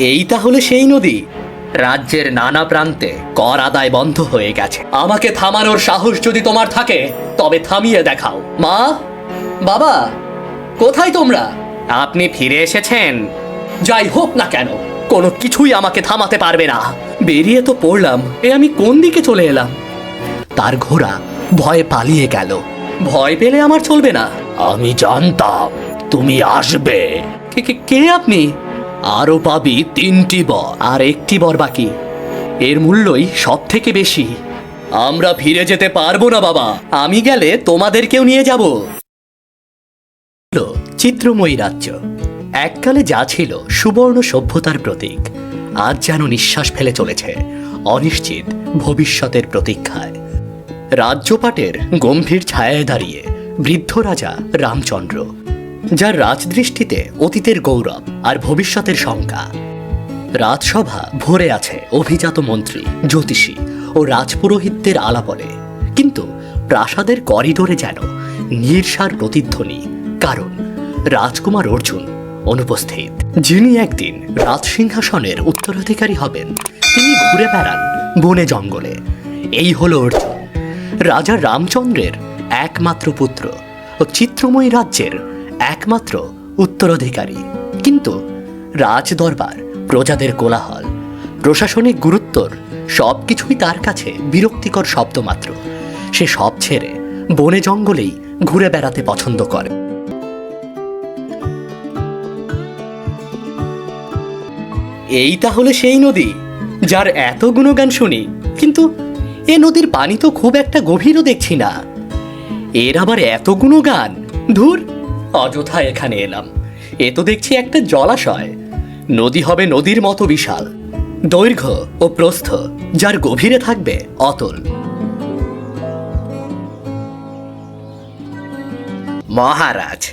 এই তাহলে সেই নদী? রাজ্যের নানা প্রান্তে কর আদায় বন্ধ হয়ে গেছে। আমাকে থামানোর সাহস যদি তোমার থাকে, তবে থামিয়ে দেখাও। মা? বাবা? কোথায় তোমরা? আপনি ফিরে এসেছেন? যাই হোক না কেন, কোনো কিছুই আমাকে থামাতে পারবে না। বেরিয়ে তো পড়লাম, এ আমি কোন দিকে চলে এলাম? তার ঘোড়া ভয়ে পালিয়ে গেল। ভয় পেলে আমার চলবে না। আমি জানতাম তুমি আসবে। কে আপনি? আরও পাবি তিনটি বর, আর একটি বর বাকি। এর মূল্যই সব থেকে বেশি। আমরা ফিরে যেতে পারব না, বাবা। আমি গেলে তোমাদেরকেও নিয়ে যাব। চিত্রময়ী রাজ্য। এককালে যা ছিল সুবর্ণ সভ্যতার প্রতীক, আজ যেন নিঃশ্বাস ফেলে চলেছে, অনিশ্চিত ভবিষ্যতের প্রতীক্ষায়। রাজ্যপাটের গম্ভীর ছায়ায় দাঁড়িয়ে বৃদ্ধ রাজা রামচন্দ্র যার রাজদৃষ্টিতে অতীতের গৌরব আর ভবিষ্যতের শঙ্কা। রাজসভা ভরে আছে অভিজাত মন্ত্রী, জ্যোতিষী ও রাজপুরোহিতদের আলাপনে কিন্তু প্রাসাদের করিডোরে যেন নির্সার প্রতিধ্বনি, কারণ রাজকুমার অর্জুন অনুপস্থিত। যিনি একদিন রাজসিংহাসনের উত্তরাধিকারী হবেন, তিনি ঘুরে বেড়ান বনে জঙ্গলে। এই হলো অর্জুন, রাজা রামচন্দ্রের একমাত্র পুত্র ও চিত্রময়ী রাজ্যের একমাত্র উত্তরাধিকারী। কিন্তু রাজদরবার, প্রজাদের কোলাহল, প্রশাসনিক গুরুত্বর সব কিছুই তার কাছে বিরক্তিকর শব্দ মাত্র। সে সব ছেড়ে বনে জঙ্গলেই ঘুরে বেড়াতে পছন্দ করে। এই তাহলে সেই নদী, যার এত গুণগান শুনি, কিন্তু এ নদীর পানি তো খুব একটা গভীরও দেখছি না। এর আবার এত গুণগান? ধুর! অযথা এখানে এলাম। এ তো দেখছি একটা জলাশয়। নদী হবে নদীর মতো বিশাল। দৈর্ঘ্য ও প্রস্থ, যার গভীরে থাকবে অতল। মহারাজ,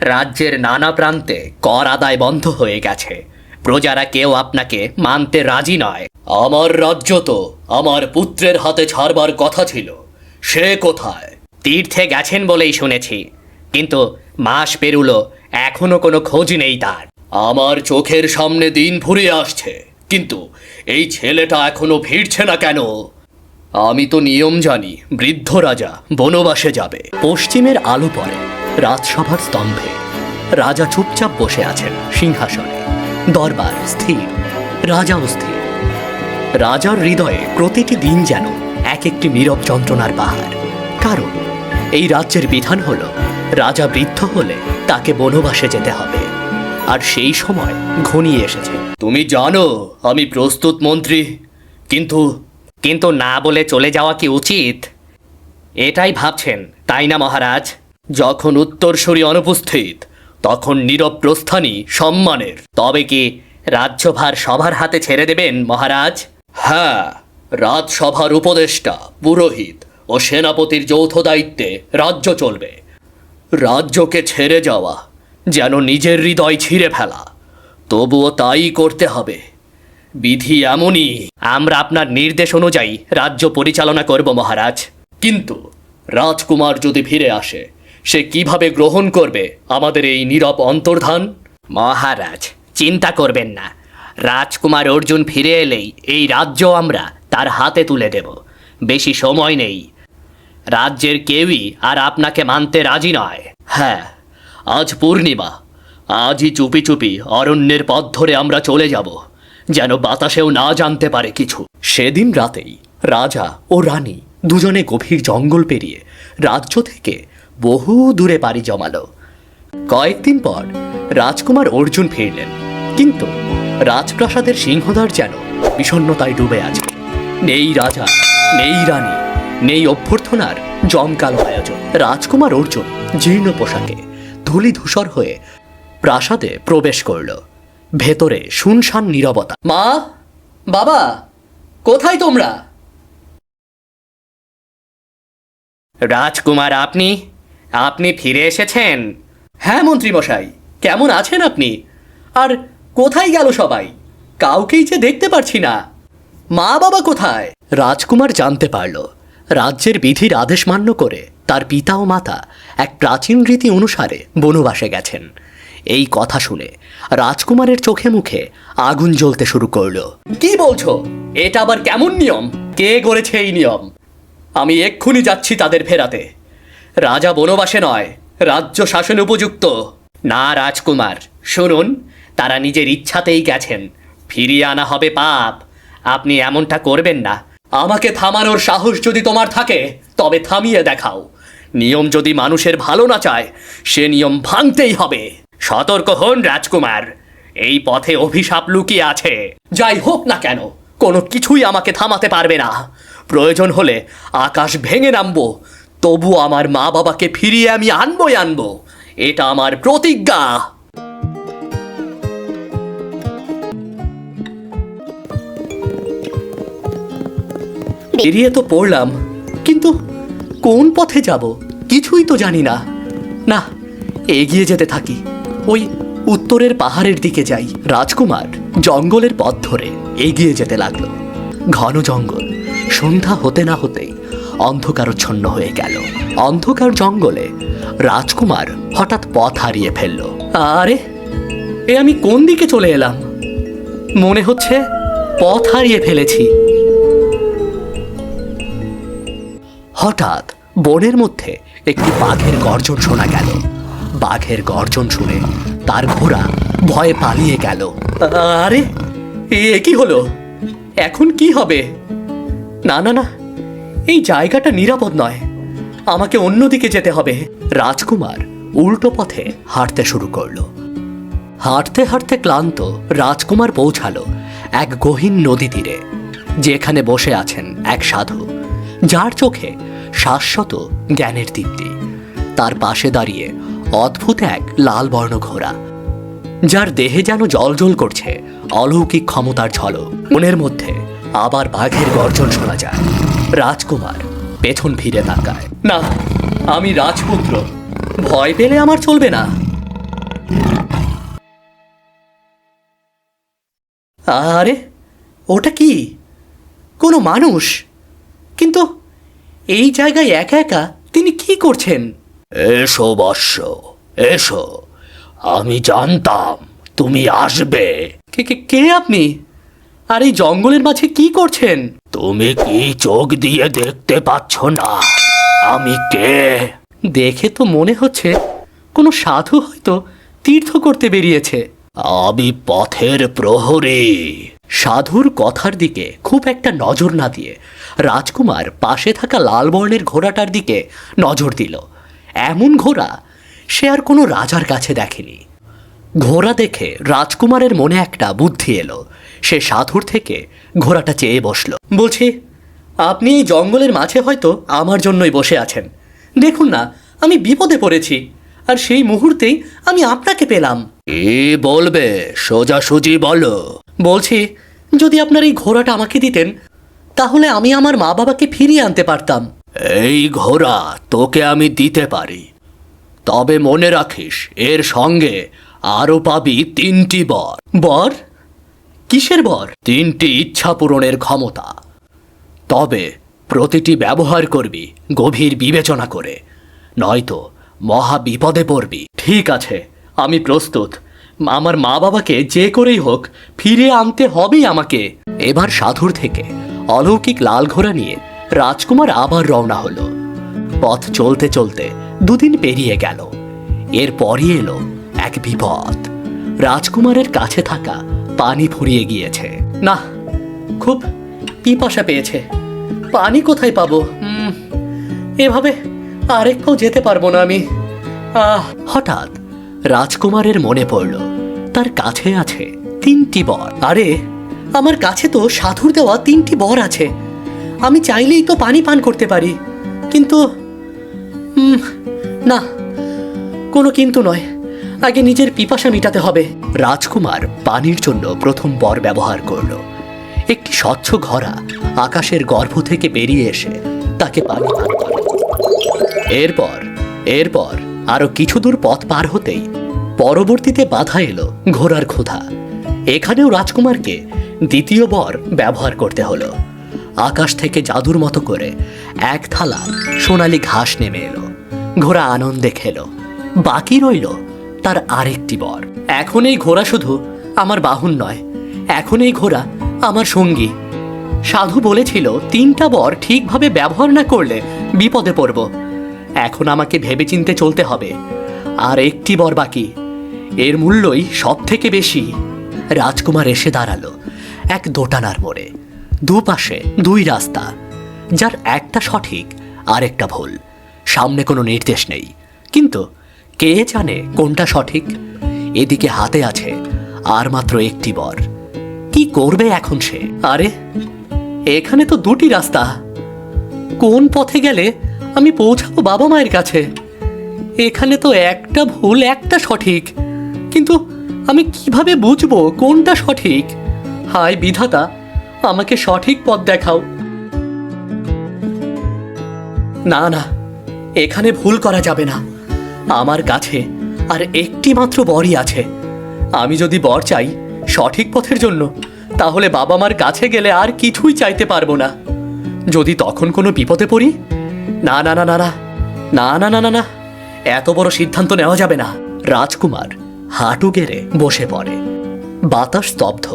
রাজ্যের নানা প্রান্তে কর আদায় বন্ধ হয়ে গেছে। প্রজারা কেউ আপনাকে মানতে রাজি নয়। আমার রাজ্য তো আমার পুত্রের হাতে ছাড়বার কথা ছিল। সে কোথায়? তীর্থে গেছেন বলেই শুনেছি। কিন্তু মাস পেরুলো, এখনও কোনো খোঁজ নেই তার। আমার চোখের সামনে দিন ফুরিয়ে আসছে, কিন্তু এই ছেলেটা এখনও ফিরছে না কেন? আমি তো নিয়ম জানি, বৃদ্ধ রাজা বনবাসে যাবে। পশ্চিমের আলো পড়ে, রাজসভার স্তম্ভে। রাজা চুপচাপ বসে আছেন সিংহাসনে। দরবার স্থির, রাজাও স্থির। রাজার হৃদয়ে প্রতিটি দিন যেন এক একটি নীরব যন্ত্রণার পাহাড় কারণ এই রাজ্যের বিধান হলো রাজা বৃদ্ধ হলে তাকে বনবাসে যেতে হবে। আর সেই সময় ঘনিয়ে এসেছে। তুমি জানো আমি প্রস্তুত মন্ত্রী কিন্তু কিন্তু না বলে চলে যাওয়া কি উচিত? এটাই ভাবছেন তাই না মহারাজ? যখন উত্তরসূরি অনুপস্থিত তখন নীরব প্রস্থানই সম্মানের। তবে কি রাজ্যভার সভার হাতে ছেড়ে দেবেন মহারাজ? হ্যাঁ রাজসভার উপদেষ্টা পুরোহিত। ও সেনাপতির যৌথ দায়িত্বে রাজ্য চলবে। রাজ্যকে ছেড়ে যাওয়া যেন নিজের হৃদয় ছিঁড়ে ফেলা। তবুও তাই করতে হবে। বিধি এমনই। আমরা আপনার নির্দেশ অনুযায়ী রাজ্য পরিচালনা করব, মহারাজ। কিন্তু রাজকুমার যদি ফিরে আসে, সে কীভাবে গ্রহণ করবে আমাদের এই নীরব অন্তর্ধান? মহারাজ, চিন্তা করবেন না। রাজকুমার অর্জুন ফিরে এলেই এই রাজ্য আমরা তার হাতে তুলে দেব। বেশি সময় নেই। রাজ্যের কেউই আর আপনাকে মানতে রাজি নয়। হ্যাঁ আজ পূর্ণিমা। আজই চুপি চুপি অরণ্যের পথ ধরে আমরা চলে যাব, যেন বাতাসেও না জানতে পারে কিছু। সেদিন রাতেই রাজা ও রানী দুজনে গভীর জঙ্গল পেরিয়ে রাজ্য থেকে বহু দূরে পাড়ি জমালো। কয়েকদিন পর রাজকুমার অর্জুন ফিরলেন, কিন্তু রাজপ্রাসাদের সিংহদ্বার যেন বিষণ্ণতায় ডুবে আছে। নেই রাজা, নেই রানী, নেই অভ্যর্থনার জমকালো আয়োজন। রাজকুমার অর্জুন জীর্ণ পোশাকে ধুলি ধূসর হয়ে প্রাসাদে প্রবেশ করল। ভেতরে শুনশান নীরবতা। মা! বাবা! কোথায় তোমরা? রাজকুমার আপনি? আপনি ফিরে এসেছেন? হ্যাঁ মন্ত্রী মশাই কেমন আছেন আপনি? আর কোথায় গেল সবাই? কাউকেই যে দেখতে পারছি না। মা বাবা কোথায়? রাজকুমার জানতে পারল রাজ্যের বিধির আদেশ মান্য করে তার পিতা ও মাতা এক প্রাচীন রীতি অনুসারে বনবাসে গেছেন। এই কথা শুনে রাজকুমারের চোখে মুখে আগুন জ্বলতে শুরু করল। কি বলছো? এটা আবার কেমন নিয়ম? কে করেছে এই নিয়ম? আমি এক্ষুনি যাচ্ছি তাদের ফেরাতে। রাজা বনবাসে নয়, রাজ্য শাসন উপযুক্ত। না, রাজকুমার, শুনুন, তারা নিজের ইচ্ছাতেই গেছেন। ফিরিয়ে আনা হবে পাপ। আপনি এমনটা করবেন না। আমাকে থামানোর সাহস যদি তোমার থাকে, তবে থামিয়ে দেখাও। নিয়ম যদি মানুষের ভালো না চায়, সে নিয়ম ভাঙতেই হবে। সতর্ক হন রাজকুমার। এই পথে অভিশাপ লুকিয়ে আছে। যাই হোক না কেন, কোনো কিছুই আমাকে থামাতে পারবে না। প্রয়োজন হলে আকাশ ভেঙে নামবো। তবু আমার মা বাবাকে ফিরিয়ে আমি আনবই আনব এটা আমার প্রতিজ্ঞা। বেরিয়ে তো পড়লাম, কিন্তু কোন পথে যাব কিছুই তো জানি না। না, এগিয়ে যেতে থাকি। ওই উত্তরের পাহাড়ের দিকে যাই, রাজকুমার জঙ্গলের পথ ধরে এগিয়ে যেতে লাগল। ঘন জঙ্গল, সন্ধ্যা হতে না হতেই অন্ধকারচ্ছন্ন হয়ে গেল। অন্ধকার জঙ্গলে রাজকুমার হঠাৎ পথ হারিয়ে ফেলল। আরে, এ আমি কোন দিকে চলে এলাম? মনে হচ্ছে পথ হারিয়ে ফেলেছি। হঠাৎ বনের মধ্যে একটি বাঘের গর্জন শোনা গেল। বাঘের গর্জন শুনে তার ঘোড়া ভয়ে পালিয়ে গেল। আরে, এ কি হলো? এখন কি হবে? না না না, এই জায়গাটা নিরাপদ নয়। আমাকে অন্যদিকে যেতে হবে। রাজকুমার উল্টো পথে হাঁটতে শুরু করল। হাঁটতে হাঁটতে ক্লান্ত রাজকুমার পৌঁছালো এক গহীন নদী তীরে, যেখানে বসে আছেন এক সাধু। যার চোখে শাশ্বত জ্ঞানের দীপ্তি। তার পাশে দাঁড়িয়ে অদ্ভুত এক লাল বর্ণ ঘোড়া, যার দেহে যেন জলজল করছে অলৌকিক ক্ষমতার ঝলক। মনের মধ্যে আবার বাঘের গর্জন শোনা যায়। রাজকুমার পেছন ফিরে তাকায়। না, আমি রাজপুত্র। ভয় পেলে আমার চলবে না। আরে, ওটা কি? কোনো মানুষ? কিন্তু এই জায়গায় একা একা তিনি কি করছেন? এসো বর্ষ এসো। আমি জানতাম তুমি আসবে। কে কে কে আপনি? আর এই জঙ্গলের মাঝে কি করছেন? তুমি কি চোখ দিয়ে দেখতে পাচ্ছ না? আমি কে? দেখে তো মনে হচ্ছে কোনো সাধু হয়তো তীর্থ করতে বেরিয়েছে। আমি পথের প্রহরী। সাধুর কথার দিকে খুব একটা নজর না দিয়ে রাজকুমার পাশে থাকা লাল বর্ণের ঘোড়াটার দিকে নজর দিল। এমন ঘোড়া সে আর কোনো রাজার কাছে দেখেনি। ঘোড়া দেখে রাজকুমারের মনে একটা বুদ্ধি এলো। সে সাধুর থেকে ঘোড়াটা চেয়ে বসল। বলছি, আপনি এই জঙ্গলের মাঝে হয়তো আমার জন্যই বসে আছেন। দেখুন না, আমি বিপদে পড়েছি আর সেই মুহূর্তেই আমি আপনাকে পেলাম। এ বলবে? সোজাসুজি বলো। বলছি যদি আপনার এই ঘোড়াটা আমাকে দিতেন তাহলে আমি আমার মা বাবাকে ফিরিয়ে আনতে পারতাম। এই ঘোড়া তোকে আমি দিতে পারি। তবে মনে রাখিস এর সঙ্গে আরও পাবি তিনটি বর। বর? কিসের বর? তিনটি ইচ্ছা পূরণের ক্ষমতা। তবে প্রতিটি ব্যবহার করবি গভীর বিবেচনা করে। নয়তো মহা বিপদে পড়বি। ঠিক আছে আমি প্রস্তুত। আমার মা বাবাকে যে করেই হোক, ফিরে আনতে হবেই আমাকে। এবার সাধুর থেকে অলৌকিক লাল ঘোড়া নিয়ে রাজকুমার আবার রওনা হলো। পথ চলতে চলতে দুদিন পেরিয়ে গেল। এরপরই এলো এক বিপদ। রাজকুমারের কাছে থাকা পানি ফুরিয়ে গিয়েছে। না, খুব পিপাসা পেয়েছে। পানি কোথায় পাবো? এভাবে আরেক যেতে পারব না আমি। আহ, হঠাৎ রাজকুমারের মনে পড়ল, তার কাছে আছে তিনটি বর। আরে, আমার কাছে তো সাধুর দেওয়া তিনটি বর আছে। আমি চাইলেই তো পানি পান করতে পারি, কিন্তু না, কোনো কিন্তু নয়। আগে নিজের পিপাসা মিটাতে হবে। রাজকুমার পানির জন্য প্রথম বর ব্যবহার করল। একটি স্বচ্ছ ঘরা আকাশের গর্ভ থেকে বেরিয়ে এসে তাকে পানি পান করে। এরপর এরপর আরও কিছু দূর পথ পার হতেই পরবর্তীতে বাধা এলো ঘোড়ার ক্ষুধা। এখানেও রাজকুমারকে দ্বিতীয় বর ব্যবহার করতে হলো। আকাশ থেকে জাদুর মতো করে এক থালা সোনালি ঘাস নেমে এলো। ঘোড়া আনন্দে খেলো। বাকি রইল তার আরেকটি বর। এখন এই ঘোড়া শুধু আমার বাহন নয়, এখন এই ঘোড়া আমার সঙ্গী। সাধু বলেছিল, তিনটা বর ঠিকভাবে ব্যবহার না করলে বিপদে পড়ব। এখন আমাকে ভেবেচিন্তে চলতে হবে। আর একটি বর বাকি। এর মূল্যই সব থেকে বেশি। রাজকুমার এসে দাঁড়াল এক দোটানার মোড়ে। দুপাশে দুই রাস্তা, যার একটা সঠিক আর একটা ভুল। সামনে কোনো নির্দেশ নেই। কিন্তু কে জানে কোনটা সঠিক? এদিকে হাতে আছে আর মাত্র একটি বর। কি করবে এখন সে? আরে, এখানে তো দুটি রাস্তা। কোন পথে গেলে আমি পৌঁছাবো বাবা মায়ের কাছে? এখানে তো একটা ভুল, একটা সঠিক। আমি কীভাবে বুঝব কোনটা সঠিক হায় বিধাতা আমাকে সঠিক পথ দেখাও না না এখানে ভুল করা যাবে না আমার কাছে আর একটি মাত্র বরই আছে আমি যদি বর চাই সঠিক পথের জন্য তাহলে বাবা মার কাছে গেলে আর কিছুই চাইতে পারব না যদি তখন কোনো বিপদে পড়ি না না না না না না না না না না এত বড় সিদ্ধান্ত নেওয়া যাবে না রাজকুমার হাঁটু গেড়ে বসে পড়ে। বাতাস স্তব্ধ।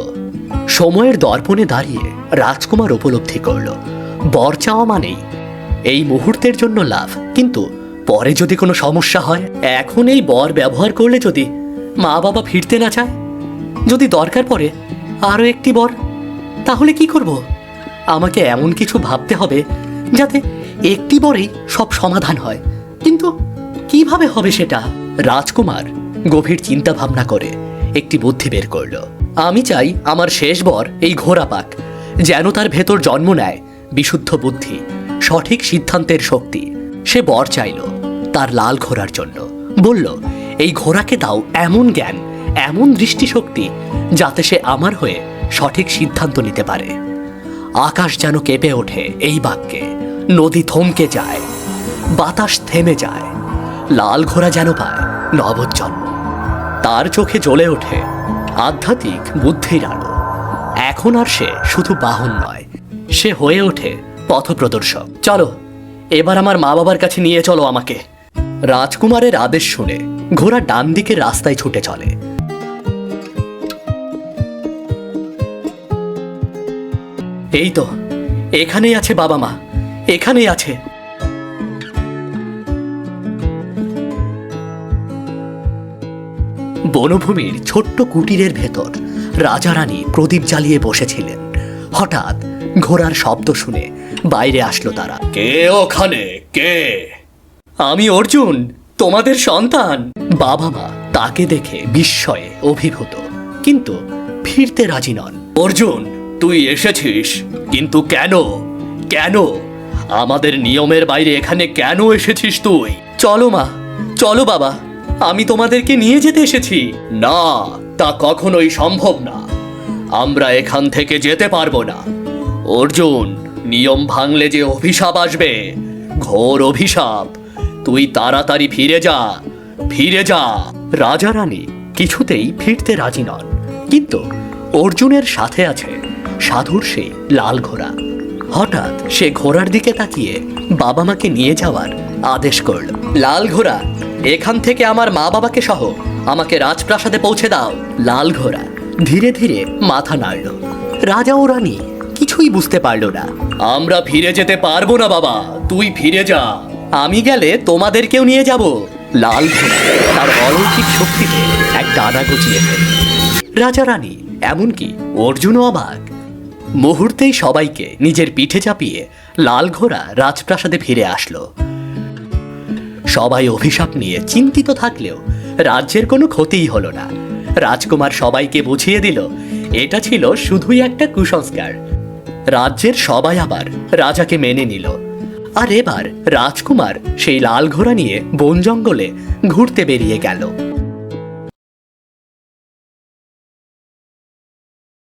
সময়ের দর্পণে দাঁড়িয়ে রাজকুমার উপলব্ধি করল, বর চাওয়া মানেই এই মুহূর্তের জন্য লাভ। কিন্তু পরে যদি কোনো সমস্যা হয়, এখন এই বর ব্যবহার করলে যদি মা বাবা ফিরতে না চায়? যদি দরকার পড়ে আরও একটি বর, তাহলে কি করব? আমাকে এমন কিছু ভাবতে হবে যাতে একটি বরেই সব সমাধান হয়। কিন্তু কীভাবে হবে সেটা? রাজকুমার গভীর চিন্তা ভাবনা করে একটি বুদ্ধি বের করল। আমি চাই আমার শেষ বর এই ঘোড়া পাক, যেন তার ভেতর জন্ম নেয় বিশুদ্ধ বুদ্ধি, সঠিক সিদ্ধান্তের শক্তি। সে বর চাইল তার লাল ঘোড়ার জন্য। বলল, এই ঘোড়াকে দাও এমন জ্ঞান, এমন দৃষ্টিশক্তি, যাতে সে আমার হয়ে সঠিক সিদ্ধান্ত নিতে পারে। আকাশ যেন কেঁপে ওঠে এই বাক্যে, নদী থমকে যায়, বাতাস থেমে যায়, লাল ঘোড়া যেন পায় নবজন্ম। তার চোখে জ্বলে ওঠে। আধ্যাত্মিক বুদ্ধির আলো। এখন আর সে শুধু বাহন নয়, সে হয়ে ওঠে পথপ্রদর্শক। চলো, এবার আমার মা বাবার কাছে নিয়ে চলো আমাকে। রাজকুমারের আদেশ শুনে ঘোড়া ডান দিকের রাস্তায় ছুটে চলে। এই তো, এখানেই আছে বাবা মা, এখানেই আছে। বনভূমির ছোট্ট কুটিরের ভেতর রাজা রানী প্রদীপ জ্বালিয়ে বসেছিলেন। হঠাৎ ঘোড়ার শব্দ শুনে বাইরে আসলো তারা। কে ওখানে? কে? আমি অর্জুন তোমাদের সন্তান। বাবা মা তাকে দেখে বিস্ময়ে অভিভূত কিন্তু ফিরতে রাজি নন। অর্জুন তুই এসেছিস কিন্তু কেন? কেন? আমাদের নিয়মের বাইরে এখানে কেন এসেছিস তুই? চলো মা চলো বাবা। আমি তোমাদেরকে নিয়ে যেতে এসেছি। না, তা কখনোই সম্ভব না। আমরা এখান থেকে যেতে পারব না। অর্জুন, নিয়ম ভাঙলে যে অভিশাপ আসবে, ঘোর অভিশাপ। তুই তাড়াতাড়ি ফিরে যা ফিরে যা। রাজা রানী কিছুতেই ফিরতে রাজি নন। কিন্তু অর্জুনের সাথে আছে সাধুর সেই লাল ঘোড়া। হঠাৎ সে ঘোড়ার দিকে তাকিয়ে বাবা মাকে নিয়ে যাওয়ার আদেশ করল। লাল ঘোড়া এখান থেকে আমার মা বাবাকে সহ আমাকে রাজপ্রাসাদে পৌঁছে দাও, লাল ঘোড়া। ধীরে ধীরে মাথা নাড়ল। রাজা ও রানী কিছুই বুঝতে পারল না। আমরা ফিরে যেতে পারব না বাবা, তুই ফিরে যা। আমি গেলে তোমাদেরকেও নিয়ে যাব। লাল ঘোড়া তার অলৌকিক শক্তিতে এক ডানা গুছিয়ে ফেলল। রাজা রানী, এমনকি অর্জুনও অবাক। মুহূর্তেই সবাইকে নিজের পিঠে চাপিয়ে লাল ঘোড়া রাজপ্রাসাদে ফিরে আসলো। সবাই অভিশাপ নিয়ে চিন্তিত থাকলেও রাজ্যের কোনো ক্ষতিই হলো না। রাজকুমার সবাইকে বুঝিয়ে দিল, এটা ছিল শুধুই একটা কুসংস্কার। রাজ্যের সবাই আবার রাজাকে মেনে নিল। আর এবার রাজকুমার সেই লাল ঘোড়া নিয়ে বন জঙ্গলে ঘুরতে বেরিয়ে গেল।